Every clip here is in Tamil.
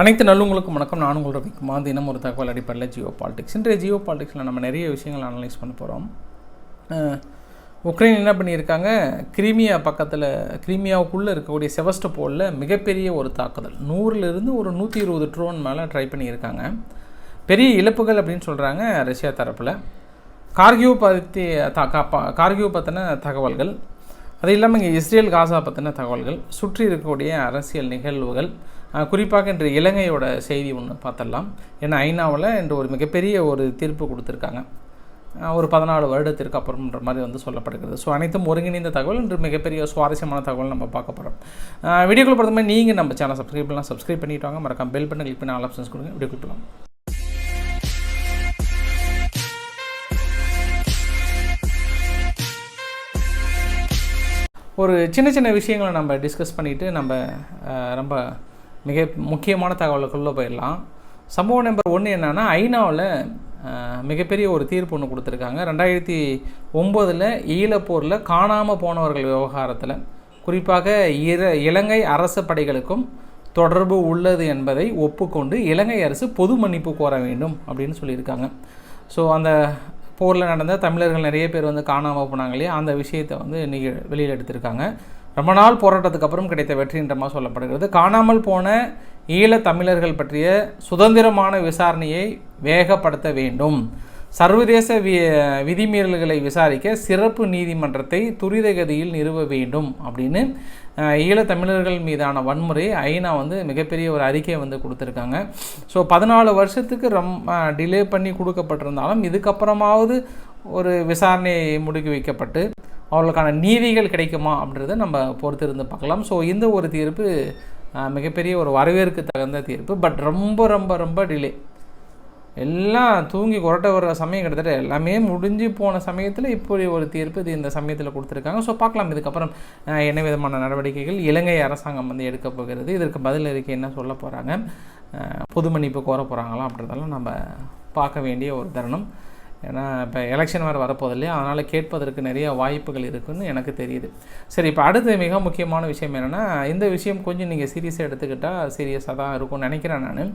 அனைத்து நல்லவங்களுக்கும் வணக்கம். நான் உங்கள் ரவிக்குமார். தினம் ஒரு தகவல் அடிப்படையில் ஜியோ பாலிடிக்ஸ். இன்றைய ஜியோ பாலிடிக்ஸில் நம்ம நிறைய விஷயங்கள் அனலைஸ் பண்ண போகிறோம் உக்ரைன் என்ன பண்ணியிருக்காங்க? கிரீமியா பக்கத்தில் கிரீமியாவுக்குள்ளே இருக்கக்கூடிய செவஸ்டபோலில் மிகப்பெரிய ஒரு தாக்குதல். நூறுலேருந்து ஒரு நூற்றி இருபது ட்ரோன் மேலே ட்ரை பண்ணியிருக்காங்க. பெரிய இழப்புகள் அப்படின்னு சொல்கிறாங்க ரஷ்யா தரப்பில். கார்கியூ பற்றி த கார்கியூ பற்றின தகவல்கள். அது இல்லாமல் இங்கே இஸ்ரேல் காசா பற்றின தகவல்கள். சுற்றி இருக்கக்கூடிய அரசியல் நிகழ்வுகள். குறிப்பாக இன்று இலங்கையோட செய்தி ஒன்று பார்த்துடலாம். ஏன்னா ஐநாவில் இன்று ஒரு மிகப்பெரிய ஒரு தீர்ப்பு கொடுத்துருக்காங்க. ஒரு பதினாலு வருடத்திற்கு அப்புறம்ன்ற மாதிரி வந்து சொல்லப்படுகிறது. ஸோ அனைத்தும் ஒருங்கிணைந்த தகவல். இன்று மிகப்பெரிய சுவாரஸ்யமான தகவல் நம்ம பார்க்க போகிறோம் வீடியோக்குள்ள பொறுத்த மாதிரி நீங்கள் நம்ம சேனல் சப்ஸ்கிரைப் பண்ணலாம் சப்ஸ்கிரைப் பண்ணிட்டு வாங்க. மறக்காம பெல் பண்ணி கிளிக் பண்ணி ஆல் ஆப்ஷன்ஸ் கொடுங்க. வீடியோ போகலாம் ஒரு சின்ன சின்ன விஷயங்களை நம்ம டிஸ்கஸ் பண்ணிவிட்டு நம்ம ரொம்ப மிக முக்கியமான தகவலுக்குள்ளே போயிடலாம். சம்பவம் நம்பர் ஒன்று என்னென்னா ஐநாவில் மிகப்பெரிய ஒரு தீர்ப்பு ஒன்று கொடுத்துருக்காங்க. ரெண்டாயிரத்தி ஒம்போதில் ஈழப்போரில் காணாமல் போனவர்கள் விவகாரத்தில் குறிப்பாக இர இலங்கை அரசு படைகளுக்கும் தொடர்பு உள்ளது என்பதை ஒப்புக்கொண்டு இலங்கை அரசு பொது மன்னிப்பு கோர வேண்டும் அப்படின்னு சொல்லியிருக்காங்க. ஸோ அந்த போரில் நடந்த தமிழர்கள் நிறைய பேர் வந்து காணாமல் போனாங்க இல்லையா? அந்த விஷயத்தை வந்து இன்றைக்கி வெளியில் எடுத்திருக்காங்க. ரொம்ப நாள் போராட்டத்துக்கு அப்புறம் கிடைத்த வெற்றின்ற சொல்லப்படுகிறது. காணாமல் போன ஈழ தமிழர்கள் பற்றிய சுதந்திரமான விசாரணையை வேகப்படுத்த வேண்டும். சர்வதேச வி விதிமீறல்களை விசாரிக்க சிறப்பு நீதிமன்றத்தை துரிதகதியில் நிறுவ வேண்டும் அப்படின்னு ஈழத்தமிழர்கள் தமிழர்கள் மீதான வன்முறை ஐநா வந்து மிகப்பெரிய ஒரு அறிக்கையை வந்து கொடுத்துருக்காங்க. ஸோ பதினாலு வருஷத்துக்கு ரொம்ப டிலே பண்ணி கொடுக்கப்பட்டிருந்தாலும் இதுக்கப்புறமாவது ஒரு விசாரணை முடுக்கி வைக்கப்பட்டு அவர்களுக்கான நீதிகள் கிடைக்குமா அப்படின்றத நம்ம பொறுத்திருந்து பார்க்கலாம். ஸோ இந்த ஒரு தீர்ப்பு மிகப்பெரிய ஒரு வரவேற்கு தகுந்த தீர்ப்பு. பட் ரொம்ப ரொம்ப ரொம்ப டிலே எல்லாம் தூங்கி கொரட்ட வர சமயம் கிட்டத்தட்ட எல்லாமே முடிஞ்சு போன சமயத்தில் இப்படி ஒரு தீர்ப்பு இது இந்த சமயத்தில் கொடுத்துருக்காங்க. ஸோ பார்க்கலாம். இதுக்கப்புறம் என்ன விதமான நடவடிக்கைகள் இலங்கை அரசாங்கம் வந்து எடுக்க போகிறது? இதற்கு பதில் அறிக்கை என்ன சொல்ல போகிறாங்க பொது மன்னிப்பு கோர போகிறாங்களா அப்படின்றதெல்லாம் நம்ம பார்க்க வேண்டிய ஒரு தருணம். ஏன்னா இப்போ எலெக்ஷன் வேறு வரப்போகுது இல்லையா? அதனால் கேட்பதற்கு நிறைய வாய்ப்புகள் இருக்குதுன்னு எனக்கு தெரியுது. சரி இப்போ அடுத்து மிக முக்கியமான விஷயம் என்னென்னா இந்த விஷயம் கொஞ்சம் நீங்கள் சீரியஸாக எடுத்துக்கிட்டால் சீரியஸாக தான் இருக்கும்னு நினைக்கிறேன் நான்.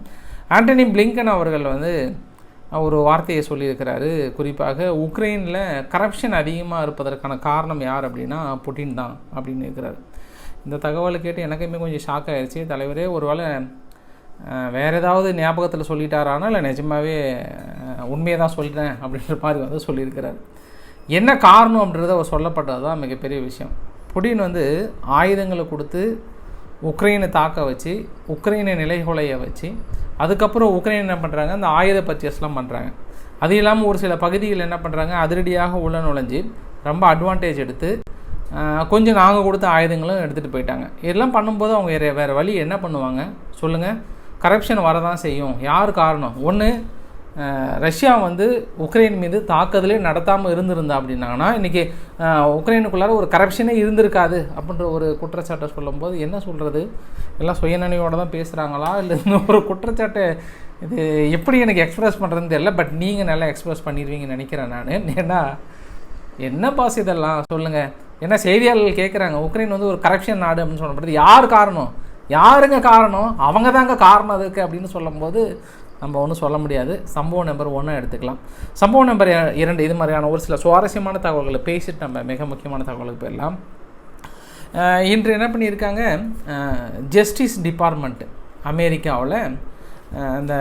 ஆண்டனி பிளிங்கன் அவர்கள் வந்து ஒரு வார்த்தையை சொல்லியிருக்கிறாரு. குறிப்பாக உக்ரைனில் கரப்ஷன் அதிகமாக இருப்பதற்கான காரணம் யார் அப்படின்னா புட்டின் தான் அப்படின்னு இருக்கிறாரு. இந்த தகவலை கேட்டு எனக்குமே கொஞ்சம் ஷாக் ஆகிடுச்சு தலைவரே ஒருவேளை வேளை வேறு ஏதாவது ஞாபகத்தில் சொல்லிட்டாரானா? இல்லை நிஜமாவே உண்மையை தான் சொல்லிட்டேன் அப்படின்ற மாதிரி வந்து சொல்லியிருக்கிறார். என்ன காரணம் அப்படின்றத அவர் சொல்லப்பட்டது தான் மிகப்பெரிய விஷயம். புடின் வந்து ஆயுதங்களை கொடுத்து உக்ரைனை தாக்க வச்சு உக்ரைனை நிலைகுலைய வச்சு அதுக்கப்புறம் உக்ரைன் என்ன பண்ணுறாங்க அந்த ஆயுத பர்ச்சேஸ்லாம் பண்ணுறாங்க அது இல்லாமல் ஒரு சில பகுதிகள் என்ன பண்ணுறாங்க அதிரடியாக உள்ள நுழைஞ்சு ரொம்ப அட்வான்டேஜ் எடுத்து கொஞ்சம் நாங்கள் கொடுத்த ஆயுதங்களும் எடுத்துகிட்டு போயிட்டாங்க. இதெல்லாம் பண்ணும்போது அவங்க வேறு வேறு வழி என்ன பண்ணுவாங்க? சொல்லுங்கள் கரப்ஷன் வரதான் செய்யும். யார் காரணம்? ஒன்று ரஷ்யா வந்து உக்ரைன் மீது தாக்குதலே நடத்தாமல் இருந்திருந்தா அப்படின்னாங்கன்னா இன்றைக்கி உக்ரைனுக்குள்ளார ஒரு கரப்ஷனே இருந்திருக்காது அப்படின்ற ஒரு குற்றச்சாட்டை சொல்லும்போது என்ன சொல்கிறது எல்லாம் சுயநினைவோடு தான் பேசுகிறாங்களா இல்லை இந்த ஒரு குற்றச்சாட்டை இது எப்படி எனக்கு எக்ஸ்பிரஸ் பண்ணுறதுன்னு தெரியல பட் நீங்கள் நல்லா எக்ஸ்பிரஸ் பண்ணிடுவீங்கன்னு நினைக்கிறேன் நான். ஏன்னா என்ன பாஸ் இதெல்லாம்? சொல்லுங்கள் ஏன்னா செய்தியாளர்கள் கேட்குறாங்க உக்ரைன் வந்து ஒரு கரப்ஷன் நாடு அப்படின்னு சொல்லப்படுறது யார் காரணம்? யாருங்க காரணம்? அவங்க தாங்க காரணம் அதுக்கு அப்படின்னு சொல்லும்போது நம்ம ஒன்றும் சொல்ல முடியாது. சம்பவம் நம்பர் ஒன்று எடுத்துக்கலாம். சம்பவம் நம்பர் இரண்டு இது மாதிரியான ஒரு சில சுவாரஸ்யமான தகவல்களை பேசிட்டு நம்ம மிக முக்கியமான தகவலுக்கு போயிடலாம். இன்று என்ன பண்ணியிருக்காங்க? ஜஸ்டிஸ் டிபார்ட்மெண்ட் அமெரிக்காவில் அந்த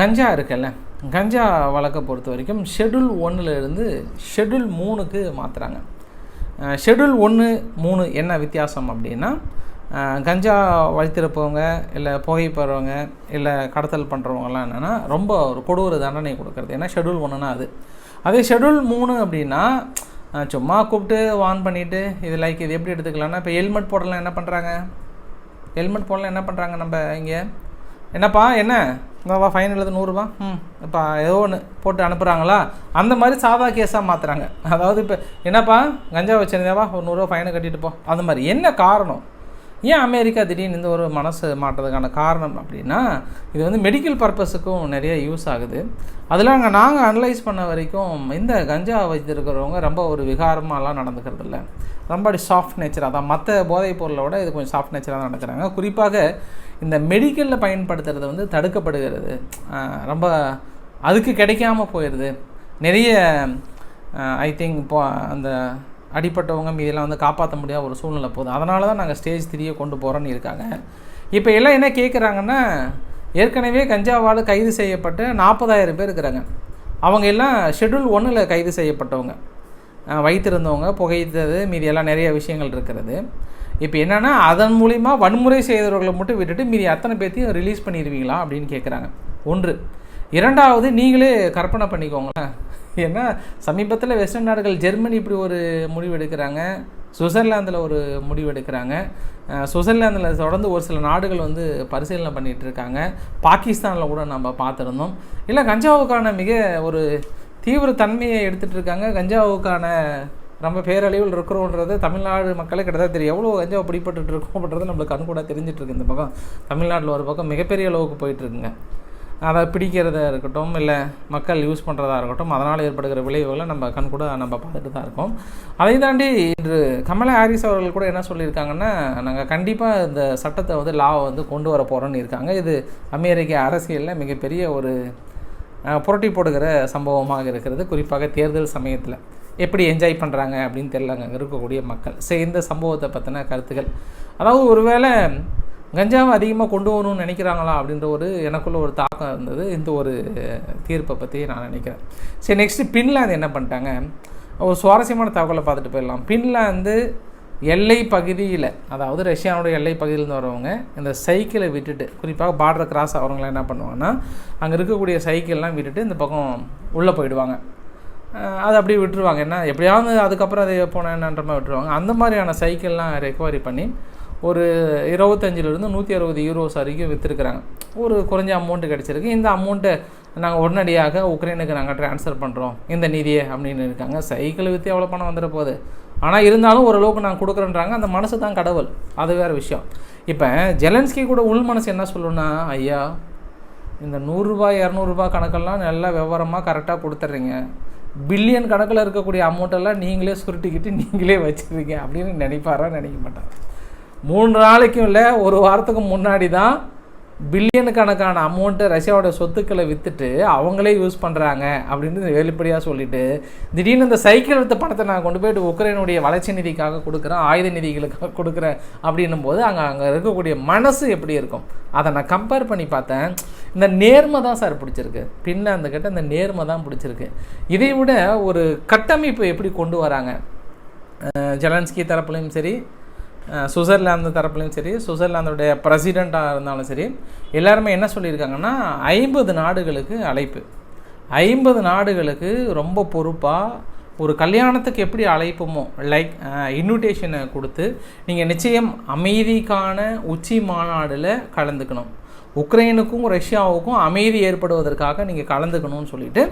கஞ்சா இருக்குல்ல கஞ்சா வழக்கை பொறுத்த வரைக்கும் ஷெட்யூல் ஒன்றுலேருந்து ஷெடியூல் ஷெட்யூல் மூணுக்கு மாற்றுறாங்க ஷெட்யூல் ஒன்று மூணு என்ன வித்தியாசம் அப்படின்னா கஞ்சா வைத்திருப்பவங்க இல்லை புகை புகைப்படுறவங்க இல்லை கடத்தல் பண்ணுறவங்கலாம் என்னென்னா ரொம்ப ஒரு கொடூர தண்டனை கொடுக்குறது. ஏன்னா ஷெட்யூல் ஒன்றுனா அது. அதே ஷெட்யூல் மூணு அப்படின்னா சும்மா கூப்பிட்டு வான் பண்ணிவிட்டு இது லைக் இது எப்படி எடுத்துக்கலாம்னா இப்போ ஹெல்மெட் போடலாம் என்ன பண்ணுறாங்க ஹெல்மெட் போடலாம் என்ன பண்ணுறாங்க நம்ம இங்கே? என்னப்பா என்ன? இந்தாவா ஃபைன் எழுது நூறுரூவா ம் இப்போ ஏதோ ஒன்று போட்டு அனுப்புகிறாங்களா அந்த மாதிரி சாதா கேஸாக மாற்றுறாங்க அதாவது இப்போ என்னப்பா கஞ்சா வச்சிருந்தேவா ஒரு நூறுரூவா ஃபைனை கட்டிட்டு போ. அந்த மாதிரி. என்ன காரணம்? ஏன் அமெரிக்கா திடீர்னு இந்த ஒரு மனசு மாட்டுறதுக்கான காரணம் அப்படின்னா இது வந்து மெடிக்கல் பர்பஸுக்கும் நிறைய யூஸ் ஆகுது. அதில் அங்கே நாங்கள் அனலைஸ் பண்ண வரைக்கும் இந்த கஞ்சா வச்சுருக்கிறவங்க ரொம்ப ஒரு விகாரமாலாம் நடந்துக்கிறது இல்லை. ரொம்ப அப்படி சாஃப்ட் நேச்சராக தான் மற்ற போதைப் பொருளை விட இது கொஞ்சம் சாஃப்ட் நேச்சராக தான் நடக்கிறாங்க குறிப்பாக இந்த மெடிக்கலில் பயன்படுத்துறது வந்து தடுக்கப்படுகிறது. ரொம்ப அதுக்கு கிடைக்காம போயிடுது நிறைய ஐ திங்க் இப்போ அந்த அடிப்பட்டவங்க இதெல்லாம் வந்து காப்பாற்ற முடியாத ஒரு சூழ்நிலை போகுது. அதனால தான் நாங்கள் ஸ்டேஜ் த்ரீயை கொண்டு போகிறோன்னு இருக்காங்க. இப்போ எல்லாம் என்ன கேட்குறாங்கன்னா ஏற்கனவே கஞ்சாவால் கைது செய்யப்பட்டு நாற்பதாயிரம் பேர் இருக்கிறாங்க. அவங்க எல்லாம் ஷெட்யூல் ஒன்றில் கைது செய்யப்பட்டவங்க. வைத்திருந்தவங்க புகைத்தது மீதி எல்லாம் நிறைய விஷயங்கள் இருக்கிறது. இப்போ என்னென்னா அதன் மூலிமா வன்முறை செய்தவர்களை மட்டும் விட்டுட்டு மீதி அத்தனை பேர்த்தையும் ரிலீஸ் பண்ணிடுவீங்களா அப்படின்னு கேட்குறாங்க ஒன்று. இரண்டாவது நீங்களே கற்பனை பண்ணிக்கோங்களேன். ஏன்னா சமீபத்தில் வெஸ்டர்ன் நாடுகள் ஜெர்மனி இப்படி ஒரு முடிவு எடுக்கிறாங்க சுவிட்சர்லாந்தில் ஒரு முடிவு எடுக்கிறாங்க சுவிட்சர்லாந்தில் தொடர்ந்து ஒரு சில நாடுகள் வந்து பரிசீலனை பண்ணிகிட்டு இருக்காங்க. பாகிஸ்தானில் கூட நம்ம பார்த்துருந்தோம். இல்லை கஞ்சாவுக்கான மிக ஒரு தீவிர தன்மையை எடுத்துகிட்டு இருக்காங்க. கஞ்சாவுக்கான நம்ம பேரழிவில் இருக்கிறோன்றது தமிழ்நாடு மக்களே கிட்டத்தட்ட தெரியும். எவ்வளோ கஞ்சாவை பிடிப்பட்டு இருக்கோம் அப்படின்றது நம்மளுக்கு கண்கூட கூட தெரிஞ்சிட்ருக்கு இந்த பக்கம். தமிழ்நாட்டில் ஒரு பக்கம் மிகப்பெரிய அளவுக்கு போயிட்டுருக்குங்க அதை பிடிக்கிறதா இருக்கட்டும் இல்லை மக்கள் யூஸ் பண்ணுறதா இருக்கட்டும் அதனால் ஏற்படுகிற விளைவுகளை நம்ம கண் கூட நம்ம பார்த்துட்டு தான் இருக்கோம். அதை தாண்டி இன்று கமலா ஹாரிஸ் அவர்கள் கூட என்ன சொல்லியிருக்காங்கன்னா நாங்கள் கண்டிப்பாக இந்த சட்டத்தை வந்து லாவை வந்து கொண்டு வர போகிறோன்னு இருக்காங்க. இது அமெரிக்க அரசியலில் மிகப்பெரிய ஒரு புரட்டி போடுகிற சம்பவமாக இருக்கிறது. குறிப்பாக தேர்தல் சமயத்தில் எப்படி என்ஜாய் பண்ணுறாங்க அப்படின்னு தெரியல அங்கே இருக்கக்கூடிய மக்கள். சரி இந்த சம்பவத்தை பற்றின கருத்துக்கள் அதாவது ஒருவேளை கஞ்சாவை அதிகமாக கொண்டு வரணும்னு நினைக்கிறாங்களா அப்படின்ற ஒரு எனக்குள்ள ஒரு தாக்கம் இருந்தது. இந்த ஒரு தீர்ப்பை பற்றி நான் நினைக்கிறேன். சரி நெக்ஸ்ட்டு பின்லாந்து என்ன பண்ணிட்டாங்க? ஒரு சுவாரஸ்யமான தகவலை பார்த்துட்டு போயிடலாம். பின்லாந்து எல்லை பகுதியில் அதாவது ரஷ்யாவோட எல்லை பகுதியிலேருந்து வரவங்க இந்த சைக்கிளை விட்டுட்டு குறிப்பாக பார்டர் கிராஸ் ஆகிறவங்களாம் என்ன பண்ணுவாங்கன்னா அங்கே இருக்கக்கூடிய சைக்கிள்லாம் விட்டுட்டு இந்த பக்கம் உள்ளே போயிடுவாங்க. அது அதை அப்படியே விட்டுருவாங்க. என்ன எப்படியாவது அதுக்கப்புறம் அதை போன என்னன்ற மாதிரி விட்டுருவாங்க. அந்த மாதிரியான சைக்கிள்லாம் ரெக்கவரி பண்ணி ஒரு இருபத்தஞ்சிலிருந்து நூற்றி அறுபது யூரோஸ் வரைக்கும் விற்றுருக்குறாங்க ஒரு குறைஞ்ச அமௌண்ட்டு கிடச்சிருக்கு. இந்த அமௌண்ட்டை நாங்கள் உடனடியாக உக்ரைனுக்கு நாங்கள் ட்ரான்ஸ்ஃபர் பண்ணுறோம் இந்த நிதியை அப்படின்னு இருக்காங்க. சைக்கிள் விற்று எவ்வளோ பணம் வந்துட போகுது. ஆனால் இருந்தாலும் ஓரளவுக்கு நாங்கள் கொடுக்குறேன்றாங்க. அந்த மனசு தான் கடவுள். அது வேறு விஷயம். இப்போ ஜெலன்ஸ்கி கூட உள் மனசு என்ன சொல்லணும்னா ஐயா இந்த நூறுரூபா இரநூறுபா கணக்கெல்லாம் நல்லா விவரமாக கரெக்டாக கொடுத்துட்றீங்க. பில்லியன் கணக்கில் இருக்கக்கூடிய அமௌண்ட்டெல்லாம் நீங்களே சுருட்டிக்கிட்டு நீங்களே வச்சுருக்கீங்க. அப்படின்னு நினைப்பாரா? நினைக்க மாட்டார். மூணு நாளைக்கும் இல்லை ஒரு வாரத்துக்கு முன்னாடி தான் பில்லியன் கணக்கான அமௌண்ட்டை ரஷ்யாவோட சொத்துக்களை விற்றுட்டு அவங்களே யூஸ் பண்ணுறாங்க அப்படின்னு வெளிப்படையாக சொல்லிட்டு திடீர்னு இந்த சைக்கிள் எடுத்த பணத்தை நான் கொண்டு போயிட்டு உக்ரைனுடைய வளர்ச்சி நிதிக்காக கொடுக்குறேன் ஆயுத நிதிகளுக்காக கொடுக்குறேன் அப்படின்னும் போது அங்கே அங்கே இருக்கக்கூடிய மனசு எப்படி இருக்கும்? அதை நான் கம்பேர் பண்ணி பார்த்தேன். இந்த நேர்மை தான் சார் பிடிச்சிருக்கு. பின்ன அந்த கிட்ட இந்த நேர்மை தான் பிடிச்சிருக்கு. இதை விட ஒரு கட்டமைப்பு எப்படி கொண்டு வராங்க? ஜெலன்ஸ்கி தரப்புலையும் சரி சுவிட்சர்லாந்து தரப்புலையும் சரி சுவிட்சர்லாந்துடைய பிரசிடெண்ட்டாக இருந்தாலும் சரி எல்லாருமே என்ன சொல்லியிருக்காங்கன்னா ஐம்பது நாடுகளுக்கு அழைப்பு. ஐம்பது நாடுகளுக்கு ரொம்ப பொறுப்பாக ஒரு கல்யாணத்துக்கு எப்படி அழைப்போமோ லைக் இன்விடேஷனை கொடுத்து நீங்கள் நிச்சயம் அமைதிக்கான உச்சி மாநாடில் கலந்துக்கணும். உக்ரைனுக்கும் ரஷ்யாவுக்கும் அமைதி ஏற்படுவதற்காக நீங்கள் கலந்துக்கணும்னு சொல்லிட்டு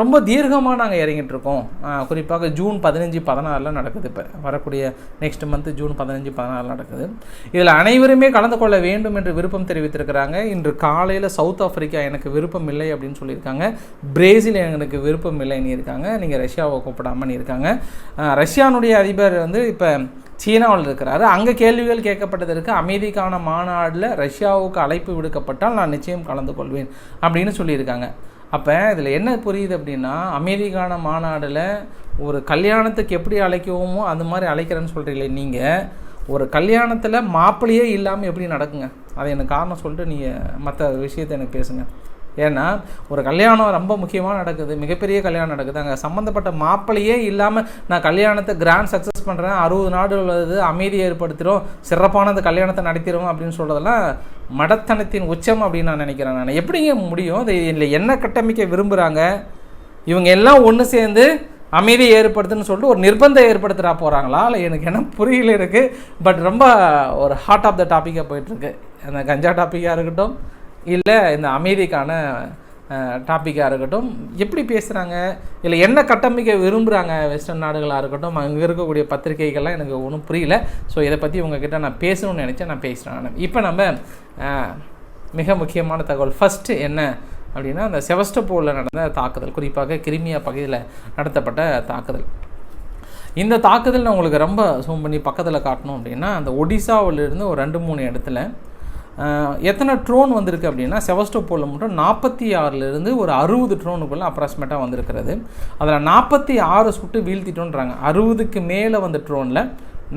ரொம்ப தீர்க்கமாக நாங்கள் இறங்கிட்டு இருக்கோம் குறிப்பாக ஜூன் பதினஞ்சு பதினாறில் நடக்குது இப்போ. வரக்கூடிய நெக்ஸ்ட் மந்த்து ஜூன் பதினஞ்சு பதினாறில் நடக்குது. இதில் அனைவருமே கலந்து கொள்ள வேண்டும் என்று விருப்பம் தெரிவித்திருக்கிறாங்க. இன்று காலையில் சவுத் ஆஃப்ரிக்கா எனக்கு விருப்பம் இல்லை அப்படின்னு சொல்லியிருக்காங்க. பிரேசில் எனக்கு விருப்பம் இல்லைன்னு இருக்காங்க. நீங்கள் ரஷ்யாவை கூப்பிடாமன்னு இருக்காங்க. ரஷ்யானுடைய அதிபர் வந்து இப்போ சீனாவில் இருக்கிறாரு. அங்கே கேள்விகள் கேட்கப்பட்டதற்கு அமைதிக்கான மாநாடில் ரஷ்யாவுக்கு அழைப்பு விடுக்கப்பட்டால் நான் நிச்சயம் கலந்து கொள்வேன் அப்படின்னு சொல்லியிருக்காங்க. அப்போ இதில் என்ன புரியுது அப்படின்னா அமெரிக்கான மாநாடில் ஒரு கல்யாணத்துக்கு எப்படி அழைக்கவோமோ அந்த மாதிரி அழைக்கிறேன்னு சொல்கிறீங்களே நீங்கள் ஒரு கல்யாணத்தில் மாப்பிள்ளையே இல்லாமல் எப்படி நடக்குங்க? அதை எனக்கு காரணம் சொல்லிட்டு நீங்கள் மற்ற விஷயத்தை எனக்கு பேசுங்கள் ஏன்னா ஒரு கல்யாணம் ரொம்ப முக்கியமாக நடக்குது. மிகப்பெரிய கல்யாணம் நடக்குது. அங்கே சம்மந்தப்பட்ட மாப்பிள்ளையே இல்லாமல் நான் கல்யாணத்தை கிராண்ட் சக்ஸஸ் பண்ணுறேன் அறுபது நாடு உள்ளது அமைதி ஏற்படுத்திடும் சிறப்பான அந்த கல்யாணத்தை நடத்திடுவோம் அப்படின்னு சொல்கிறதெல்லாம் மடத்தனத்தின் உச்சம் அப்படின்னு நான் நினைக்கிறேன் நான். எப்படிங்க முடியும்? இது இதில் என்ன கட்டமைக்க விரும்புகிறாங்க இவங்க எல்லாம் ஒன்று சேர்ந்து அமைதியை ஏற்படுத்துன்னு சொல்லிட்டு ஒரு நிர்பந்தம் ஏற்படுத்துகிறா போகிறாங்களா இல்லை எனக்கு என்ன புரியல இருக்குது பட் ரொம்ப ஒரு ஹார்ட் ஆஃப் த டாப்பிக்காக போயிட்டுருக்கு அந்த கஞ்சா டாப்பிக்காக இருக்கட்டும் இல்லை இந்த அமைதிக்கான டாப்பிக்காக இருக்கட்டும் எப்படி பேசுகிறாங்க இல்லை என்ன கட்டமைக்க விரும்புகிறாங்க வெஸ்டர்ன் நாடுகளாக இருக்கட்டும் அங்கே இருக்கக்கூடிய பத்திரிகைகள்லாம் எனக்கு ஒன்றும் புரியல. ஸோ இதை பற்றி உங்ககிட்ட நான் பேசணும்னு நினச்சேன் நான் பேசுகிறேன் இப்போ நம்ம மிக முக்கியமான தகவல். ஃபஸ்ட்டு என்ன அப்படின்னா அந்த செவஸ்டபோலில் நடந்த தாக்குதல் குறிப்பாக கிரிமியா பகுதியில் நடத்தப்பட்ட தாக்குதல். இந்த தாக்குதல் நான் உங்களுக்கு ரொம்ப சூம் பண்ணி பக்கத்தில் காட்டணும் அப்படின்னா அந்த ஒடிசாவிலிருந்து ஒரு ரெண்டு மூணு இடத்துல எத்தனை ட்ரோன் வந்திருக்கு அப்படின்னா செவஸ்டோபோலில் மட்டும் நாற்பத்தி ஆறுலேருந்து ஒரு அறுபது ட்ரோனுக்குள்ளே அப்ராக்சிமேட்டாக வந்திருக்கிறது. அதில் நாற்பத்தி ஆறு சுட்டு வீழ்த்திட்டோன்றாங்க. அறுபதுக்கு மேலே வந்த ட்ரோனில்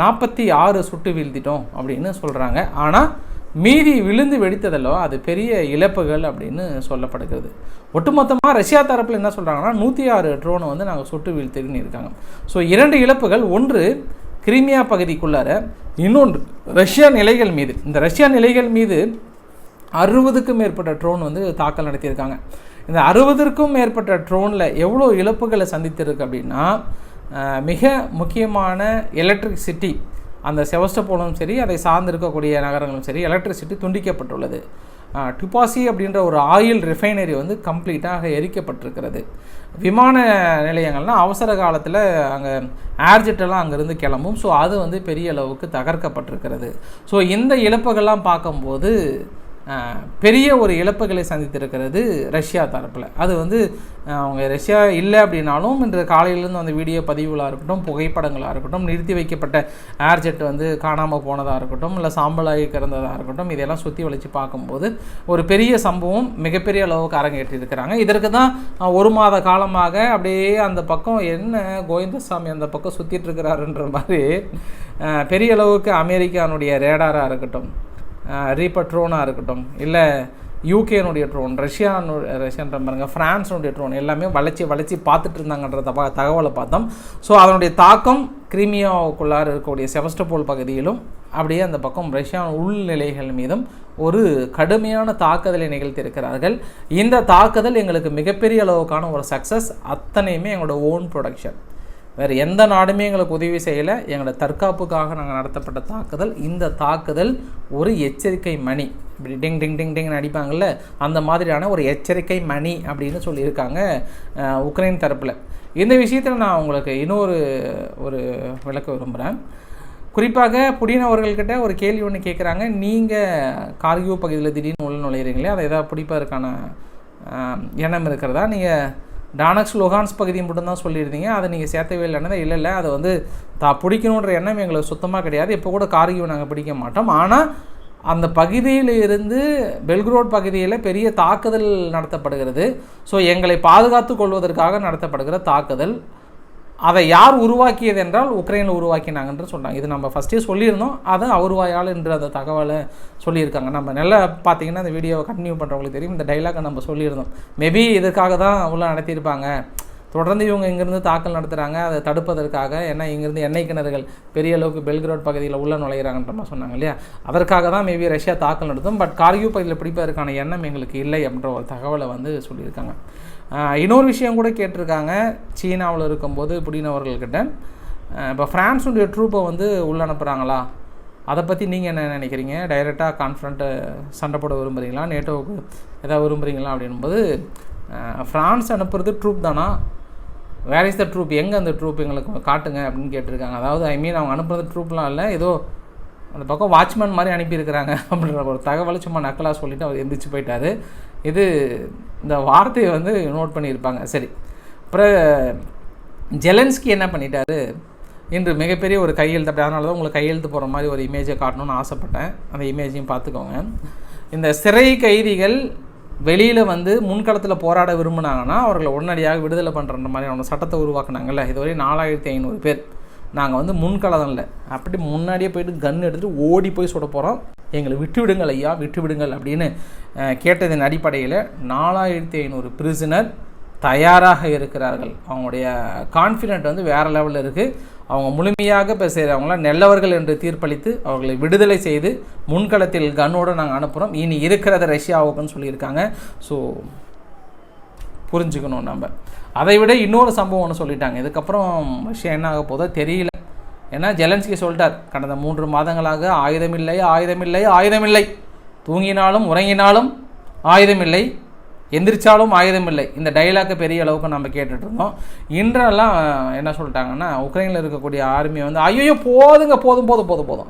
நாற்பத்தி ஆறு சுட்டு வீழ்த்திட்டோம் அப்படின்னு சொல்கிறாங்க ஆனால் மீதி விழுந்து வெடித்ததல்லோ அது பெரிய இழப்புகள் அப்படின்னு சொல்லப்படுகிறது. ஒட்டுமொத்தமாக ரஷ்யா தரப்பில் என்ன சொல்கிறாங்கன்னா நூற்றி ஆறு ட்ரோனை வந்து நாங்கள் சுட்டு வீழ்த்தின்னு இருக்காங்க. ஸோ இரண்டு இழப்புகள். ஒன்று கிரிமியா பகுதிக்குள்ளார இன்னொன்று ரஷ்யா நிலைகள் மீது. இந்த ரஷ்யா நிலைகள் மீது அறுபதுக்கும் மேற்பட்ட ட்ரோன் வந்து தாக்கல் நடத்தியிருக்காங்க. இந்த அறுபதற்கும் மேற்பட்ட ட்ரோனில் எவ்வளோ இழப்புகளை சந்தித்திருக்கு அப்படின்னா மிக முக்கியமான எலக்ட்ரிசிட்டி அந்த செவஸ்டபோலும் சரி அதை சார்ந்து இருக்கக்கூடிய நகரங்களும் சரி எலக்ட்ரிசிட்டி துண்டிக்கப்பட்டுள்ளது. டுபாசி அப்படின்ற ஒரு ஆயில் ரிஃபைனரி வந்து கம்ப்ளீட்டாக எரிக்கப்பட்டிருக்கிறது. விமான நிலையங்கள்னால் அவசர காலத்தில் அங்கே ஏர்ஜெட்டெல்லாம் அங்கேருந்து கிளம்பும். ஸோ அது வந்து பெரிய அளவுக்கு தகர்க்கப்பட்டிருக்கிறது. ஸோ இந்த இழப்புகள்லாம் பார்க்கும்போது பெரிய ஒரு இழப்புகளை சந்தித்திருக்கிறது ரஷ்யா தரப்பில். அது வந்து அவங்க ரஷ்யா இல்லை அப்படின்னாலும் இன்று காலையிலேருந்து அந்த வீடியோ பதிவுகளாக இருக்கட்டும் புகைப்படங்களாக இருக்கட்டும் நிறுத்தி வைக்கப்பட்ட ஏர்ஜெட் வந்து காணாமல் போனதாக இருக்கட்டும் இல்லை சாம்பலாகி கிடந்ததாக இருக்கட்டும் இதையெல்லாம் சுற்றி வளைச்சு பார்க்கும்போது ஒரு பெரிய சம்பவம் மிகப்பெரிய அளவுக்கு அரங்கேற்றிருக்கிறாங்க. இதற்கு தான் ஒரு மாத காலமாக அப்படியே அந்த பக்கம் என்ன கோவிந்தசாமி அந்த பக்கம் சுற்றிட்டு இருக்கிறாருன்ற மாதிரி பெரிய அளவுக்கு அமெரிக்கானுடைய ரேடாராக இருக்கட்டும் ரீபர் ட்ரோனாக இருக்கட்டும் இல்லை யூகேனுடைய ட்ரோன் ரஷ்யானு ரஷ்யான்ற பாருங்க ஃப்ரான்ஸுடைய ட்ரோன் எல்லாமே வளைச்சி வளைச்சி பார்த்துட்டு இருந்தாங்கன்ற தப தகவலை பார்த்தோம். ஸோ அதனுடைய தாக்கம் கிரிமியாவுக்குள்ளார இருக்கக்கூடிய செவஸ்டபோல் பகுதியிலும் அப்படியே அந்த பக்கம் ரஷ்யா உள்நிலைகள் மீதும் ஒரு கடுமையான தாக்குதலை நிகழ்த்தியிருக்கிறார்கள். இந்த தாக்குதல் எங்களுக்கு மிகப்பெரிய அளவுக்கான ஒரு சக்ஸஸ் அத்தனையுமே எங்களோட ஓன் ப்ரொடக்ஷன் வேறு எந்த நாடுமே எங்களுக்கு உதவி செய்யலை. எங்களோட தற்காப்புக்காக நாங்கள் நடத்தப்பட்ட தாக்குதல். இந்த தாக்குதல் ஒரு எச்சரிக்கை மணி. இப்படி டிங் டிங் டிங் டிங்னு அடிப்பாங்கள்ல அந்த மாதிரியான ஒரு எச்சரிக்கை மணி அப்படின்னு சொல்லியிருக்காங்க உக்ரைன் தரப்பில். இந்த விஷயத்தில் நான் உங்களுக்கு இன்னொரு ஒரு விளக்க விரும்புகிறேன் குறிப்பாக புடின் அவர்கள்கிட்ட ஒரு கேள்வி ஒன்று கேட்குறாங்க நீங்கள் கார்கியூ பகுதியில் திடீர்னு உள்ள நுழையிறீங்களே அதை ஏதாவது பிடிப்பதற்கான எண்ணம் இருக்கிறதா? நீங்கள் டானக்ஸ் லொகான்ஸ் பகுதியை மட்டும்தான் சொல்லியிருந்தீங்க. அதை நீங்கள் சேர்த்தவே இல்லைன்னா இல்லை இல்லை. அதை வந்து தா பிடிக்கணுன்ற எண்ணம் எங்களுக்கு சுத்தமாக கிடையாது. இப்போ கூட கார்கியூ நாங்கள் பிடிக்க மாட்டோம். ஆனால் அந்த பகுதியில் இருந்து பெல்க்ரோட் பகுதியில் பெரிய தாக்குதல் நடத்தப்படுகிறது. ஸோ எங்களை பாதுகாத்து கொள்வதற்காக நடத்தப்படுகிற தாக்குதல். அதை யார் உருவாக்கியது என்றால் உக்ரைனில் உருவாக்கினாங்கன்று சொன்னாங்க இது நம்ம ஃபஸ்ட்டே சொல்லியிருந்தோம். அதை அவர் வாயால் என்று அந்த தகவலை சொல்லியிருக்காங்க. நம்ம நல்லா பார்த்தீங்கன்னா அந்த வீடியோவை கண்டினியூ பண்ணுறவங்களுக்கு தெரியும். இந்த டைலாகை நம்ம சொல்லியிருந்தோம். மேபி இதுக்காக தான் உள்ள நடத்தியிருப்பாங்க. தொடர்ந்து இவங்க இங்கேருந்து தாக்கல் நடத்துகிறாங்க அதை தடுப்பதற்காக ஏன்னா இங்கேருந்து எண்ணெய் கிணறுகள் பெரிய அளவுக்கு பெல்கிரோட் பகுதியில் உள்ள நுழையிறாங்கன்ற மாதிரி சொன்னாங்க இல்லையா? அதற்காக தான் மேபி ரஷ்யா தாக்கல் நடத்தும். பட் கார்கியூ பகுதியில் பிடிப்பதற்கான எண்ணம் எங்களுக்கு இல்லை அப்படின்ற ஒரு தகவலை வந்து சொல்லியிருக்காங்க. இன்னொரு விஷயம் கூட கேட்டிருக்காங்க. சீனாவில் இருக்கும்போது புடினவர்கள்கிட்ட. இப்போ ஃப்ரான்ஸுடைய ட்ரூப்பை வந்து உள்ள அனுப்புகிறாங்களா அதை பற்றி நீங்கள் என்ன நினைக்கிறீங்க? டைரெக்டாக கான்ஃபிடண்ட்டு சண்டை போட விரும்புகிறீங்களா நேட்டோவுக்கு எதாவது விரும்புகிறீங்களா அப்படின்போது ஃப்ரான்ஸ் அனுப்புறது ட்ரூப் தானா? வேர் இஸ் த ட்ரூப் எங்கே அந்த ட்ரூப் எங்களுக்கு காட்டுங்க அப்படின்னு கேட்டிருக்காங்க. அதாவது ஐ மீன் அவங்க அனுப்புறது ட்ரூப்லாம் இல்லை. ஏதோ அந்த பக்கம் வாட்ச்மேன் மாதிரி அனுப்பியிருக்கிறாங்க அப்படின்ற ஒரு தகவலை சும்மா நக்கலாக சொல்லிட்டு அவர் எந்திரிச்சு போயிட்டார். இது இந்த வார்த்தையை வந்து நோட் பண்ணியிருப்பாங்க. சரி. அப்புறம் ஜெலன்ஸ்கி என்ன பண்ணிட்டாரு? இன்று மிகப்பெரிய ஒரு கையெழுத்து அப்படி அதனால தான் உங்களுக்கு கையெழுத்து போகிற மாதிரி ஒரு இமேஜை காட்டணும்னு ஆசைப்பட்டேன். அந்த இமேஜையும் பார்த்துக்கோங்க. இந்த சிறை கைதிகள் வெளியில் வந்து முன்களத்தில் போராட விரும்புனாங்கன்னா அவர்களை உடனடியாக விடுதலை பண்ணுற மாதிரி அவங்க சட்டத்தை உருவாக்குனாங்கல்ல. இதுவரை நாலாயிரத்தி ஐநூறு பேர். நாங்கள் வந்து முன்களம் இல்லை. அப்படி முன்னாடியே போயிட்டு கன் எடுத்துகிட்டு ஓடி போய் சுட போகிறோம் எங்களை விட்டு விடுங்கள் ஐயா விட்டு விடுங்கள் அப்படின்னு கேட்டதன் அடிப்படையில் நாலாயிரத்தி ஐநூறு பிரிசனர் தயாராக இருக்கிறார்கள். அவங்களுடைய கான்ஃபிடென்ட் வந்து வேறு லெவலில் இருக்குது அவங்க முழுமையாக இப்போ சரி நல்லவர்கள் என்று தீர்ப்பளித்து அவர்களை விடுதலை செய்து முன்களத்தில் கன்னோடு நாங்கள் அனுப்புகிறோம் இனி இருக்கிறத ரஷ்யாவுக்குன்னு சொல்லியிருக்காங்க. ஸோ புரிஞ்சுக்கணும் நம்ம. அதை விட இன்னொரு சம்பவம் ஒன்று சொல்லிட்டாங்க. இதுக்கப்புறம் விஷயம் என்ன ஆக போதோ தெரியல. ஏன்னா ஜெலன்ஸ்கி சொல்லிட்டார் கடந்த மூன்று மாதங்களாக ஆயுதமில்லை ஆயுதமில்லை ஆயுதமில்லை. தூங்கினாலும் உறங்கினாலும் ஆயுதமில்லை. எந்திரிச்சாலும் ஆயுதம் இல்லை இந்த டைலாக்கை பெரிய அளவுக்கு நம்ம கேட்டுட்ருந்தோம். இன்றெல்லாம் என்ன சொல்லிட்டாங்கன்னா உக்ரைனில் இருக்கக்கூடிய ஆர்மியை வந்து ஐயோ போதுங்க போதும் போதும் போதும் போதும்.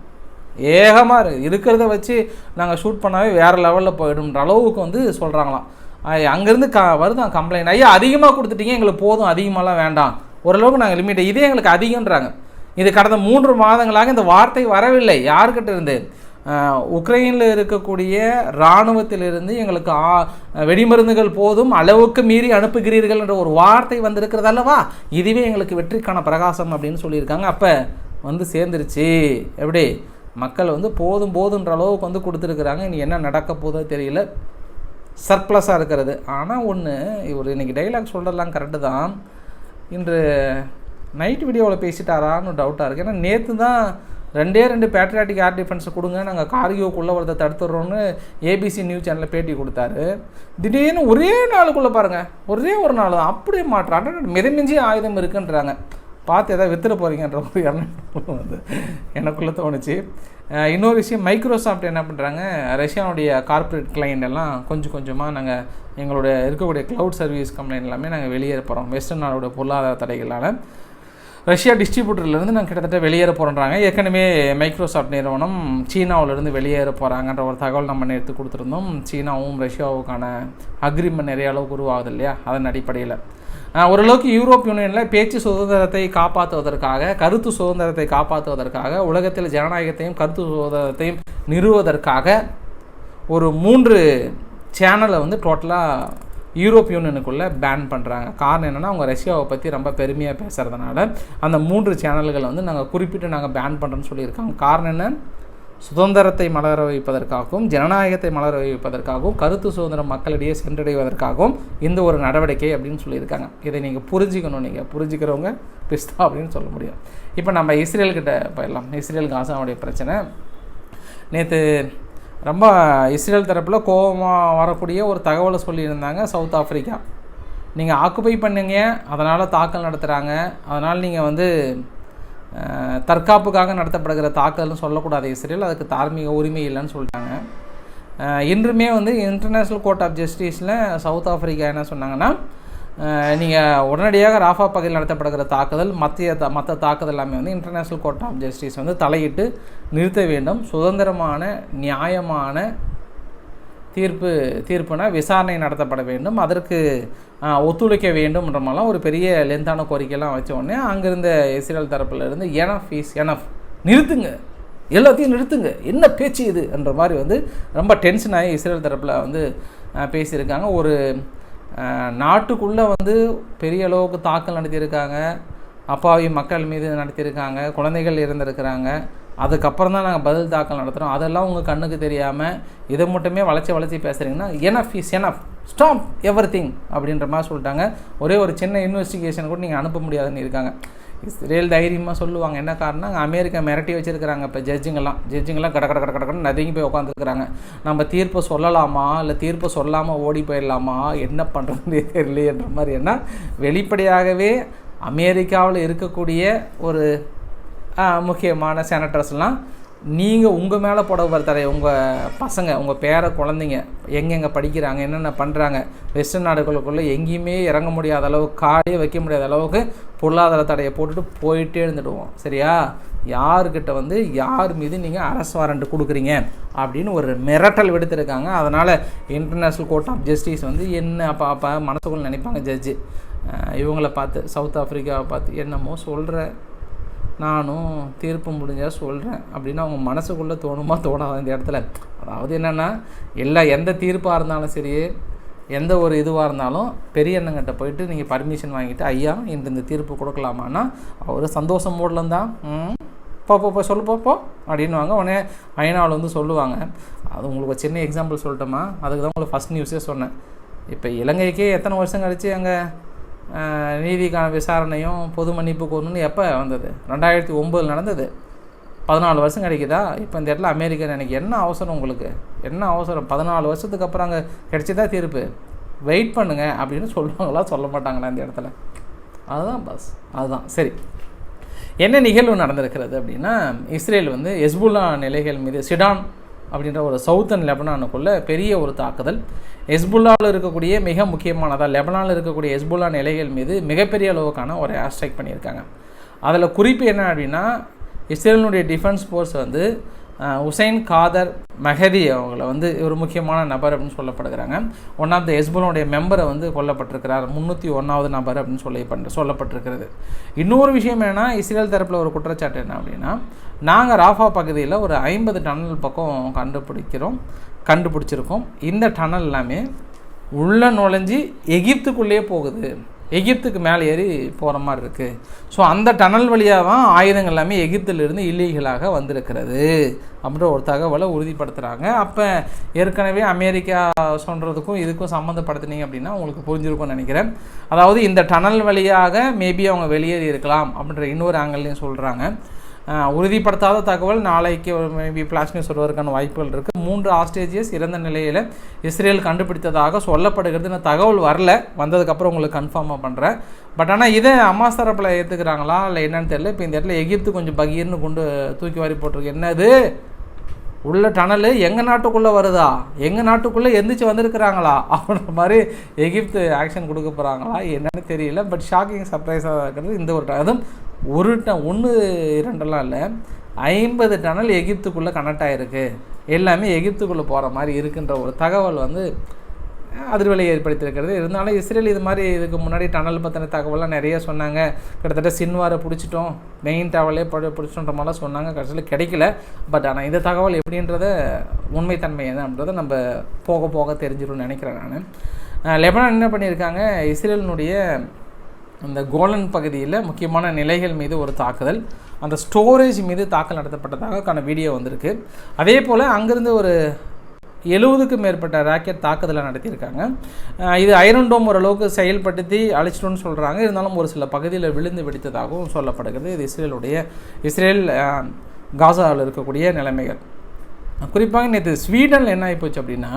ஏகமாக இருக்குது இருக்கிறத வச்சு நாங்கள் ஷூட் பண்ணாவே வேறு லெவலில் போயிடும்ன்ற அளவுக்கு வந்து சொல்கிறாங்களாம் அங்கேருந்து க வருதான் கம்ப்ளைண்ட் ஐயா அதிகமாக கொடுத்துட்டீங்க எங்களுக்கு போதும் அதிகமாகலாம் வேண்டாம். ஓரளவுக்கு நாங்கள் லிமிட் இதே எங்களுக்கு அதிகன்றாங்க இது கடந்த மூன்று மாதங்களாக இந்த வார்த்தை வரவில்லை யார்கிட்ட இருந்து? உக்ரைனில் இருக்கக்கூடிய இராணுவத்திலிருந்து எங்களுக்கு ஆ- வெடிமருந்துகள் போதும் அளவுக்கு மீறி அனுப்புகிறீர்கள் என்ற ஒரு வார்த்தை வந்திருக்கிறது அல்லவா? இதுவே எங்களுக்கு வெற்றிக்கான பிரகாசம் அப்படின்னு சொல்லியிருக்காங்க. அப்போ வந்து சேர்ந்துருச்சு. எப்படி? மக்கள் வந்து போதும் போதுன்ற அளவுக்கு வந்து கொடுத்துருக்குறாங்க. இனி என்ன நடக்க போதோ தெரியல. சர்ப்ளஸாக இருக்கிறது. ஆனால் ஒன்று இவர் இன்னைக்கு டைலாக் சொல்கிறதெல்லாம் கரெக்டு தான். இன்று நைட் வீடியோவில் பேசிட்டாரான்னு டவுட்டாக இருக்குது ஏன்னா நேற்று தான் ரெண்டே ரெண்டு பேட்ரியாட்டிக் ஏர் டிஃபென்ஸை கொடுங்க நாங்கள் கார்கியோக்குள்ளே வரதை தடுத்துடுறோன்னு ஏபிசி நியூஸ் சேனலில் பேட்டி கொடுத்தாரு. திடீர்னு ஒரே நாளுக்குள்ளே பாருங்கள் ஒரே ஒரு நாள் தான் அப்படியே மாற்றாங்க மிதமிஞ்சி ஆயுதம் இருக்குன்றாங்க. பார்த்து எதாவது வித்துட போகிறீங்கன்ற ஒரு எண்ணம் வந்து எனக்குள்ளே தோணுச்சு. இன்னொரு விஷயம் மைக்ரோசாஃப்ட் என்ன பண்ணுறாங்க ரஷ்யாவுடைய கார்ப்பரேட் கிளைண்ட் எல்லாம் கொஞ்சம் கொஞ்சமாக நாங்கள் எங்களுடைய இருக்கக்கூடிய க்ளவுட் சர்வீஸ் கம்பெனி எல்லாமே நாங்கள் வெளியேற போகிறோம் வெஸ்டர்ன் நாடோட பொருளாதார தடைகளால். ரஷ்யா டிஸ்ட்ரிபியூட்டர்லேருந்து நாங்கள் கிட்டத்தட்ட வெளியேற போகிறோன்றாங்க ஏற்கனவே மைக்ரோசாஃப்ட் நிறுவனம் சீனாவிலேருந்து வெளியேற போகிறாங்கன்ற ஒரு தகவல் நம்ம நேற்று கொடுத்துருந்தோம். சீனாவும் ரஷ்யாவுக்கான அக்ரிமெண்ட் நிறைய அளவுக்கு உருவாகுது இல்லையா? அதன் அடிப்படையில். ஓரளவுக்கு யூரோப் யூனியனில் பேச்சு சுதந்திரத்தை காப்பாற்றுவதற்காக கருத்து சுதந்திரத்தை காப்பாற்றுவதற்காக உலகத்தில் ஜனநாயகத்தையும் கருத்து சுதந்திரத்தையும் நிறுவுவதற்காக ஒரு மூன்று சேனலை வந்து டோட்டலாக யூரோப் யூனியனுக்குள்ளே பேன் பண்ணுறாங்க காரணம் என்னென்னா அவங்க ரஷ்யாவை பற்றி ரொம்ப பெருமையாக பேசுகிறதுனால அந்த மூன்று சேனல்களை வந்து நாங்கள் குறிப்பிட்டு நாங்கள் பேன் பண்ணுறோன்னு சொல்லியிருக்காங்க. காரணம் என்ன? சுதந்திரத்தை மலர வைப்பதற்காகவும் ஜனநாயகத்தை மலர வைப்பதற்காகவும் கருத்து சுதந்திரம் மக்களிடையே சென்றடைவதற்காகவும் இந்த ஒரு நடவடிக்கை அப்படின்னு சொல்லியிருக்காங்க. இதை நீங்கள் புரிஞ்சுக்கணும். நீங்கள் புரிஞ்சுக்கிறவங்க பிஸ்தா அப்படின்னு சொல்ல முடியும். இப்போ நம்ம இஸ்ரேல்கிட்ட போயிடலாம். இஸ்ரேல் காசாவுடைய பிரச்சனை. நேற்று ரொம்ப இஸ்ரேல் தரப்பில் கோபமாக வரக்கூடிய ஒரு தகவலை சொல்லியிருந்தாங்க சவுத் ஆஃப்ரிக்கா நீங்கள் ஆக்குபை பண்ணுங்க அதனால் தாக்கல் நடத்துகிறாங்க அதனால் நீங்கள் வந்து தற்காப்புக்காக நடத்தப்படுகிற தாக்கல்னு சொல்லக்கூடாது இஸ்ரேல் அதுக்கு தார்மீக உரிமை இல்லைன்னு சொல்லிட்டாங்க. இன்றுமே வந்து இன்டர்நேஷ்னல் கோர்ட் ஆஃப் ஜஸ்டிஸில் சவுத் ஆஃப்ரிக்கா என்ன சொன்னாங்கன்னா நீங்கள் உடனடியாக ராஃபா பகுதியில் நடத்தப்படுகிற தாக்குதல் மத்திய மற்ற தாக்குதல் எல்லாமே வந்து இன்டர்நேஷ்னல் கோர்ட் ஆஃப் ஜஸ்டிஸ் வந்து தலையிட்டு நிறுத்த வேண்டும். சுதந்திரமான நியாயமான தீர்ப்பு தீர்ப்புனா விசாரணை நடத்தப்பட வேண்டும். அதற்கு ஒத்துழைக்க வேண்டும்ன்றமெல்லாம் ஒரு பெரிய லென்த்தான கோரிக்கையெல்லாம் வச்ச உடனே அங்கிருந்த இஸ்ரேல் தரப்புல இருந்து எனஃப் இஸ் எனஃப் நிறுத்துங்க. எல்லாத்தையும் நிறுத்துங்க. என்ன பேச்சு இது? என்ற மாதிரி வந்து ரொம்ப டென்ஷன் ஆகி இஸ்ரேல் தரப்பில் வந்து பேசியிருக்காங்க. ஒரு நாட்டுக்குள்ளே வந்து பெரிய அளவுக்கு தாக்கல் நடத்தியிருக்காங்க. அப்பாவி மக்கள் மீது நடத்தியிருக்காங்க. குழந்தைகள் இருந்திருக்கிறாங்க அதுக்கப்புறம் தான் நாங்கள் பதில் தாக்கல் நடத்துகிறோம் அதெல்லாம் உங்கள் கண்ணுக்கு தெரியாமல் இதை மட்டுமே வளைச்சி வளைச்சி பேசுகிறீங்கன்னா enough is enough stop everything அப்படின்ற மாதிரி சொல்லிட்டாங்க. ஒரே ஒரு சின்ன இன்வெஸ்டிகேஷன் கூட நீங்கள் அனுப்ப முடியாதுன்னு இருக்காங்க. இஸ்ரேல் தைரியமாக சொல்லுவாங்க. என்ன காரணம் அங்கே அமெரிக்கா மிரட்டி வச்சுருக்கிறாங்க. இப்போ ஜட்ஜுங்கெல்லாம். ஜட்ஜுங்கெல்லாம் கட கட கட கடக்கடன்னு நதுங்கி போய் உட்காந்துருக்குறாங்க நம்ம தீர்ப்பை சொல்லலாமா? இல்லை தீர்ப்பை சொல்லாமல் ஓடி போயிடலாமா? என்ன பண்ணுறதுன்னு தெரியலையன்ற மாதிரி. என்ன வெளிப்படையாகவே அமெரிக்காவில் இருக்கக்கூடிய ஒரு முக்கியமான செனட்டர்ஸ்லாம் நீங்கள் உங்கள் மேலே புடவை தர உங்கள் பசங்க உங்கள் பேர குழந்தைங்க எங்கெங்கே படிக்கிறாங்க என்னென்ன பண்ணுறாங்க வெஸ்டர்ன் நாடுகளுக்குள்ளே எங்கேயுமே இறங்க முடியாத அளவுக்கு காலையே வைக்க முடியாத அளவுக்கு பொருளாதார தடையை போட்டுட்டு போயிட்டே இருந்துடுவோம். சரியா? யாருக்கிட்ட வந்து யார் மீது நீங்கள் அரசு வாரண்ட் கொடுக்குறீங்க? அப்படின்னு ஒரு மிரட்டல் விடுத்திருக்காங்க. அதனால் இன்டர்நேஷ்னல் கோர்ட் ஆஃப் ஜஸ்டிஸ் வந்து என்ன அப்போ அப்போ மனசுக்குள்ளே நினைப்பாங்க ஜட்ஜு இவங்கள பார்த்து சவுத் ஆஃப்ரிக்காவை பார்த்து என்னமோ சொல்கிற நானும் தீர்ப்பு முடிஞ்சால் சொல்கிறேன் அப்படின்னு அவங்க மனசுக்குள்ளே தோணுமா தோணாது இந்த இடத்துல? அதாவது என்னென்னா எல்லா எந்த தீர்ப்பாக இருந்தாலும் சரி எந்த ஒரு இதுவாக இருந்தாலும் பெரிய அண்ணங்கிட்ட போயிட்டு நீங்கள் பர்மிஷன் வாங்கிட்டு ஐயா இன்று இந்த தீர்ப்பு கொடுக்கலாமான்னா அவர் சந்தோஷம் மூடலாம் தான் போ போ போ சொல்லு போப்போ அப்படின்வாங்க அப்படின்னுவாங்க. உடனே ஐநாவில் வந்து சொல்லுவாங்க. அது உங்களுக்கு ஒரு சின்ன எக்ஸாம்பிள் சொல்லட்டோமா? அதுக்கு தான் உங்களுக்கு ஃபஸ்ட் நியூஸே சொன்னேன். இப்போ இலங்கைக்கே எத்தனை வருஷம் கழிச்சு அங்கே? நீதிக்கான விசாரணையும் பொது மன்னிப்பு கோரணும்னு எப்போ வந்தது? ரெண்டாயிரத்தி ஒம்போதில் நடந்தது. பதினாலு வருஷம் கிடைக்குதா இப்போ இந்த இடத்துல அமெரிக்கா எனக்கு என்ன அவசரம் உங்களுக்கு? என்ன அவசரம்? பதினாலு வருஷத்துக்கு அப்புறம் அங்கே கிடைச்சதா தீர்ப்பு? வெயிட் பண்ணுங்க அப்படின்னு சொல்லுவாங்களா சொல்ல மாட்டாங்களா இந்த இடத்துல? அதுதான் பஸ் அதுதான். சரி. என்ன நிகழ்வு நடந்திருக்கிறது அப்படின்னா இஸ்ரேல் வந்து எஸ்புல்லா நிலைகள் மீது சிடான் அப்படின்ற ஒரு சவுத்தன் லெபனானுக்குள்ளே பெரிய ஒரு தாக்குதல். ஹெஸ்புல்லாவில் இருக்கக்கூடிய மிக முக்கியமானதாக லெபனானில் இருக்கக்கூடிய ஹெஸ்புல்லா நிலைகள் மீது மிகப்பெரிய அளவுக்கான ஒரு ஏர் பண்ணியிருக்காங்க. அதில் குறிப்பு என்ன அப்படின்னா இஸ்ரேலினுடைய டிஃபென்ஸ் ஃபோர்ஸ் வந்து உசைன் காதர் மெஹதி அவங்கள வந்து ஒரு முக்கியமான நபர் அப்படின்னு சொல்லப்படுகிறாங்க. ஒன் ஆஃப் த ஹெஸ்புலனுடைய மெம்பரை வந்து கொல்லப்பட்டிருக்கிறார். முந்நூற்றி ஒன்றாவது நபர் அப்படின்னு சொல்லி பண்ண சொல்லப்பட்டிருக்கிறது. இன்னொரு விஷயம் என்ன இஸ்ரேல் தரப்பில் ஒரு குற்றச்சாட்டு என்ன அப்படின்னா நாங்கள் ராஃபா பகுதியில் ஒரு ஐம்பது டன்னல் பக்கம் கண்டுபிடிக்கிறோம். கண்டுபிடிச்சிருக்கோம். இந்த டனல் எல்லாமே உள்ளே நுழைஞ்சி எகிப்துக்குள்ளேயே போகுது. எகிப்துக்கு மேலே ஏறி போகிற மாதிரி இருக்குது ஸோ அந்த டனல் வழியாக தான் ஆயுதங்கள் எல்லாமே எகிப்திலிருந்து இல்லீகலாக வந்திருக்கிறது அப்படின்ற ஒரு தகவலை உறுதிப்படுத்துகிறாங்க அப்போ ஏற்கனவே அமெரிக்கா சொல்கிறதுக்கும் இதுக்கும் சம்மந்தப்படுத்துனீங்க அப்படின்னா உங்களுக்கு புரிஞ்சிருக்கும்னு நினைக்கிறேன். அதாவது இந்த டனல் வழியாக மேபி அவங்க வெளியேறி இருக்கலாம் அப்படின்ற இன்னொரு ஆங்கிள்லையும் சொல்கிறாங்க உறுதிப்படுத்தாத தகவல் நாளைக்கு மேபி ஃப்ளாஷ் நியூஸ் வருவதற்கான வாய்ப்புகள் இருக்குது மூன்று ஆஸ்ட்ரேஜியஸ் இறந்த நிலையில் இஸ்ரேல் கண்டுபிடித்ததாக சொல்லப்படுகிறது. தகவல் வரல. வந்ததுக்கப்புறம் உங்களுக்கு கன்ஃபார்மாக பண்ணுறேன் பட் ஆனால் இதை அம்மாஸ் தரப்பில் ஏற்றுக்கிறாங்களா இல்லை என்னன்னு தெரியல. இப்போ இந்த இடத்துல எகிப்து கொஞ்சம் பகீர்னு கொண்டு தூக்கி வாரி போட்டிருக்கு. என்னது? உள்ள டனலு எங்கள் நாட்டுக்குள்ளே வருதா? எங்கள் நாட்டுக்குள்ளே எந்திரிச்சு வந்திருக்கிறாங்களா? அப்படின்ற மாதிரி எகிப்து ஆக்ஷன் கொடுக்க போகிறாங்களா என்னன்னு தெரியல. பட் ஷாக்கிங் சர்ப்ரைஸாக இருக்கிறது இந்த ஒரு அதுவும் ஒரு ட ஒன்று இரண்டெல்லாம் இல்லை. ஐம்பது டனல் எகிப்துக்குள்ளே கனெக்ட் ஆகிருக்கு எல்லாமே எகிப்துக்குள்ளே போகிற மாதிரி இருக்குன்ற ஒரு தகவல் வந்து அதிர்வலை ஏற்படுத்தியிருக்கிறது. இருந்தாலும் இஸ்ரேல் இது மாதிரி இதுக்கு முன்னாடி டனல் பற்றின தகவல்லாம் நிறைய சொன்னாங்க. கிட்டத்தட்ட சின்வாரை பிடிச்சிட்டோம். மெயின் டவலே பிடிச்சோன்ற மாதிரிலாம் சொன்னாங்க. கடைசியில் கிடைக்கல. பட் ஆனால் இந்த தகவல் எப்படின்றத உண்மைத்தன்மை என்னன்றதை நம்ம போக போக தெரிஞ்சிடும்னு நினைக்கிறேன் நான். லெபனான் என்ன பண்ணியிருக்காங்க? இஸ்ரேலினுடைய இந்த கோலன் பகுதியில் முக்கியமான நிலைகள் மீது ஒரு தாக்குதல் அந்த ஸ்டோரேஜ் மீது தாக்கல் நடத்தப்பட்டதாகக்கான வீடியோ வந்திருக்கு. அதே போல் அங்கேருந்து ஒரு எழுபதுக்கும் மேற்பட்ட ராக்கெட் தாக்குதலை நடத்தியிருக்காங்க. இது ஐரன் டோம் ஓரளவுக்கு செயல்படுத்தி அழிச்சிட்டோன்னு சொல்கிறாங்க இருந்தாலும் ஒரு சில பகுதியில் விழுந்து வெடித்ததாகவும் சொல்லப்படுகிறது. இது இஸ்ரேலுடைய இஸ்ரேல் காசாவில் இருக்கக்கூடிய நிலைமைகள். குறிப்பாக நேற்று ஸ்வீடனில் என்ன ஆகிப்போச்சு அப்படின்னா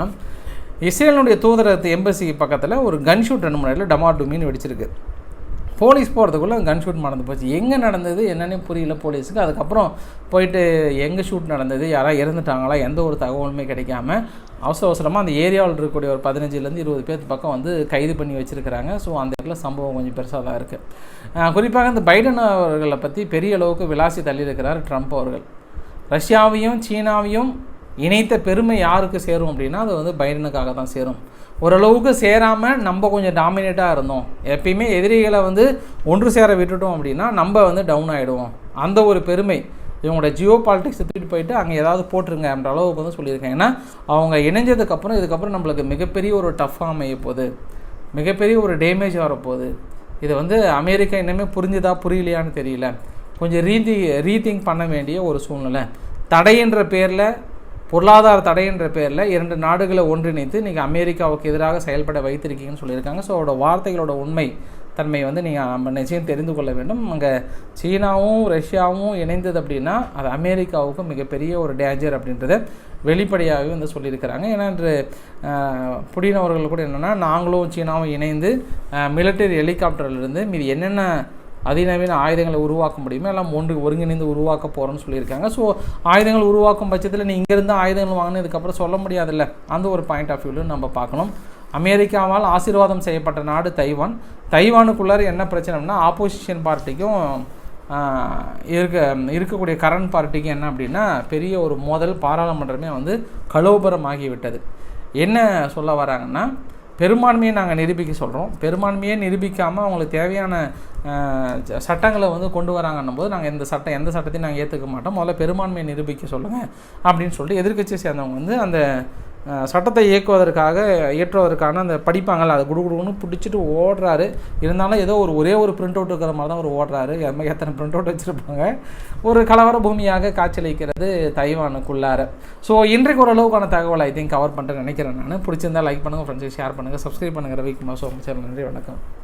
இஸ்ரேலுடைய தூதரகத்து எம்பசி பக்கத்தில் ஒரு கன்ஷூட் ரெண்டு முறையில் டமார் டுமின்னு வெடிச்சிருக்கு. போலீஸ் போகிறதுக்குள்ளே கன் ஷூட் நடந்து போச்சு. எங்கே நடந்தது என்னன்னே புரியல போலீஸுக்கு. அதுக்கப்புறம் போயிட்டு எங்கே ஷூட் நடந்தது யாராவது இறந்துட்டாங்களா எந்த ஒரு தகவலுமே கிடைக்காம அவசர அவசரமாக அந்த ஏரியாவில் இருக்கக்கூடிய ஒரு பதினஞ்சுலேருந்து இருபது பேர்த்து பக்கம் வந்து கைது பண்ணி வச்சுருக்கிறாங்க. ஸோ அந்த இடத்துல சம்பவம் கொஞ்சம் பெருசாக தான் இருக்குது குறிப்பாக இந்த பைடன் அவர்களை பற்றி பெரிய அளவுக்கு விளாசி தள்ளியிருக்கிறார் ட்ரம்ப் அவர்கள். ரஷ்யாவையும் சீனாவையும் இணைத்த பெருமை யாருக்கு சேரும் அப்படின்னா அது வந்து பைடனுக்காக தான் சேரும். ஓரளவுக்கு சேராமல் நம்ம கொஞ்சம் டாமினேட்டாக இருந்தோம். எப்பயுமே எதிரிகளை வந்து ஒன்று சேர விட்டுட்டோம் அப்படின்னா நம்ம வந்து டவுன் ஆகிடுவோம் அந்த ஒரு பெருமை. இவங்களோட ஜியோ பாலிட்டிக்ஸ் எடுத்துகிட்டு போயிட்டு அங்கே ஏதாவது போட்டுருங்க அப்படின்ற அளவுக்கு வந்து சொல்லியிருக்கேன் ஏன்னா அவங்க இணைஞ்சதுக்கப்புறம் இதுக்கப்புறம் நம்மளுக்கு மிகப்பெரிய ஒரு டஃப்பாக அமைய போகுது. மிகப்பெரிய ஒரு டேமேஜ் வரப்போகுது. இது வந்து அமெரிக்கா இன்னுமே புரிஞ்சுதா புரியலையான்னு தெரியல. கொஞ்சம் ரீதி ரீதிங்க் பண்ண வேண்டிய ஒரு சூழ்நிலை. தடைன்ற பேரில் பொருளாதார தடைன்ற பேரில் இரண்டு நாடுகளை ஒன்றிணைத்து நீங்கள் அமெரிக்காவுக்கு எதிராக செயல்பட வைத்திருக்கீங்கன்னு சொல்லியிருக்காங்க. ஸோ அவரோட வார்த்தைகளோட உண்மை தன்மை வந்து நீங்கள் நம்ம நிச்சயம் தெரிந்து கொள்ள வேண்டும். அங்கே சீனாவும் ரஷ்யாவும் இணைந்தது அப்படின்னா அது அமெரிக்காவுக்கு மிகப்பெரிய ஒரு டேஞ்சர் அப்படின்றத வெளிப்படையாகவே வந்து சொல்லியிருக்கிறாங்க. ஏன்னா இன்று புடின் அவர்கள் கூட என்னென்னா நாங்களும் சீனாவும் இணைந்து மிலிட்டரி ஹெலிகாப்டர்லேருந்து மீது என்னென்ன அதிநவீன ஆயுதங்களை உருவாக்க முடியுமோ? எல்லாம் ஒன்று ஒருங்கிணைந்து உருவாக்க போகிறோன்னு சொல்லியிருக்காங்க. ஸோ ஆயுதங்கள் உருவாக்கும் பட்சத்தில் நீ இங்கேருந்து ஆயுதங்கள் வாங்கினதுக்கப்புறம் இதுக்கப்புறம் சொல்ல முடியாதுல்ல? அந்த ஒரு பாயிண்ட் ஆஃப் வியூலையும் நம்ம பார்க்கணும். அமெரிக்காவால் ஆசீர்வாதம் செய்யப்பட்ட நாடு தைவான். தைவானுக்குள்ளார என்ன பிரச்சனைனா ஆப்போசிஷன் பார்ட்டிக்கும் இருக்க இருக்கக்கூடிய கரண்ட் பார்ட்டிக்கும் என்ன அப்படின்னா பெரிய ஒரு மோதல் பாராளுமன்றமே வந்து கலோபரமாகி ஆகிவிட்டது என்ன சொல்ல வராங்கன்னா பெரும்பான்மையை நாங்கள் நிரூபிக்க சொல்கிறோம் பெரும்பான்மையை நிரூபிக்காமல் அவங்களுக்கு தேவையான ச- சட்டங்களை வந்து கொண்டு வராங்கன்னும் போது நாங்கள் எந்த சட்டம் எந்த சட்டத்தையும் நாங்கள் ஏற்றுக்க மாட்டோம். முதல்ல பெரும்பான்மையை நிரூபிக்க சொல்லுங்கள் அப்படின்னு சொல்லிட்டு எதிர்க்கட்சியை சேர்ந்தவங்க வந்து அந்த சட்டத்தை இயக்குவதற்காக இயற்றுவதற்கான அந்த படிப்பாங்கல்ல அதை குடுகுடுன்னு பிடிச்சிட்டு ஓடுறாரு. இருந்தாலும் ஏதோ ஒரு ஒரே ஒரு பிரிண்ட் அவுட் இருக்கிற மாதிரி தான் ஒரு ஓடுறாரு. மாதிரி எத்தனை பிரிண்ட் அவுட் வச்சுருப்பாங்க. ஒரு கலவர பூமியாக காட்சியளிக்கிறது தைவானுக்குள்ளார. ஸோ இன்றைக்கு ஓரளவுக்கான தகவல் ஐ திங்க் கவர் பண்ணிட்டு நினைக்கிறேன் நான். பிடிச்சிருந்தா லைக் பண்ணுங்கள் ஃப்ரெண்ட்ஸுக்கு ஷேர் பண்ணுங்கள் சப்ஸ்கிரைப் பண்ணுங்கள் ரவிக்குமார் ஸோ நன்றி வணக்கம்.